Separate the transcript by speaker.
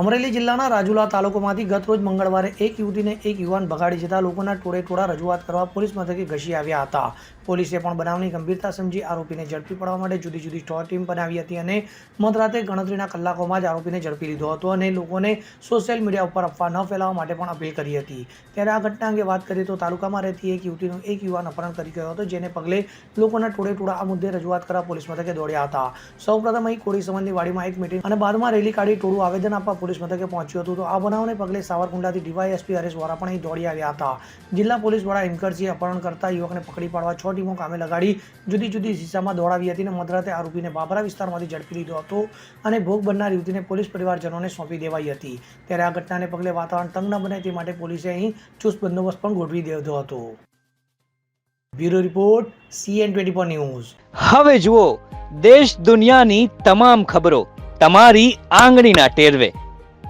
Speaker 1: અમરેલી જિલ્લાના રાજુલા તાલુકામાંથી ગત રોજ મંગળવારે એક યુવતીને એક યુવાન ભગાડી જતા લોકોના ટોળે ટોળા રજૂઆત કરવા પોલીસ મથકે ઘસી આવ્યા હતા. પોલીસે પણ બનાવની ગંભીરતા સમજી આરોપીને ઝડપી પાડવા માટે જુદી જુદી સ્ટોર ટીમ બનાવી હતી અને મધરાતે ગણતરીના કલાકોમાં જ આરોપીને ઝડપી લીધો હતો અને લોકોને સોશિયલ મીડિયા ઉપર અફવા ન ફેલાવવા માટે પણ અપીલ કરી હતી. ત્યારે આ ઘટના અંગે વાત કરીએ તો તાલુકામાં રહેતી એક યુવતીનું એક યુવાન અપહરણ કરી ગયો હતો, જેને પગલે લોકોના ટોળે ટોળા આ મુદ્દે રજૂઆત કરવા પોલીસ મથકે દોડ્યા હતા. સૌપ્રથમ અહીં કોળી સંબંધી વાડીમાં એક મિટિંગ અને બાદમાં રેલી કાઢી ટોળું આવેદન આપવા પોલીસ મથકે પહોંચ્યું હતું. તો આ બનાવને પગલે સાવરકુંડલાથી ડીવાયએસપી હરેશ વોરા પણ અહીં દોડી આવ્યા હતા. જિલ્લા પોલીસ વડા હિમકરસિંહે અપહરણ કરતા યુવકને પકડી પાડવા છ ટીમો કામે લગાડી જુદી જુદી દિશામાં દોડાવી હતી અને મધરાતે આરોપીને બાબરા વિસ્તારમાંથી ઝડપી લીધો હતો અને ભોગ બનનાર યુવતીને પોલીસ પરિવારજનોને સોંપી દેવાઈ હતી. ત્યારે આ ઘટનાને પગલે વાતાવરણ તંગ ન બને તે માટે પોલીસે અહીં ચુસ્ત બંદોબસ્ત પણ ગોઠવી દીધો હતો. Bureau report CN twenty four news.
Speaker 2: હવે જુઓ, દેશ દુનિયાની તમામ ખબરો તમારી આંગળીના ટેરવે.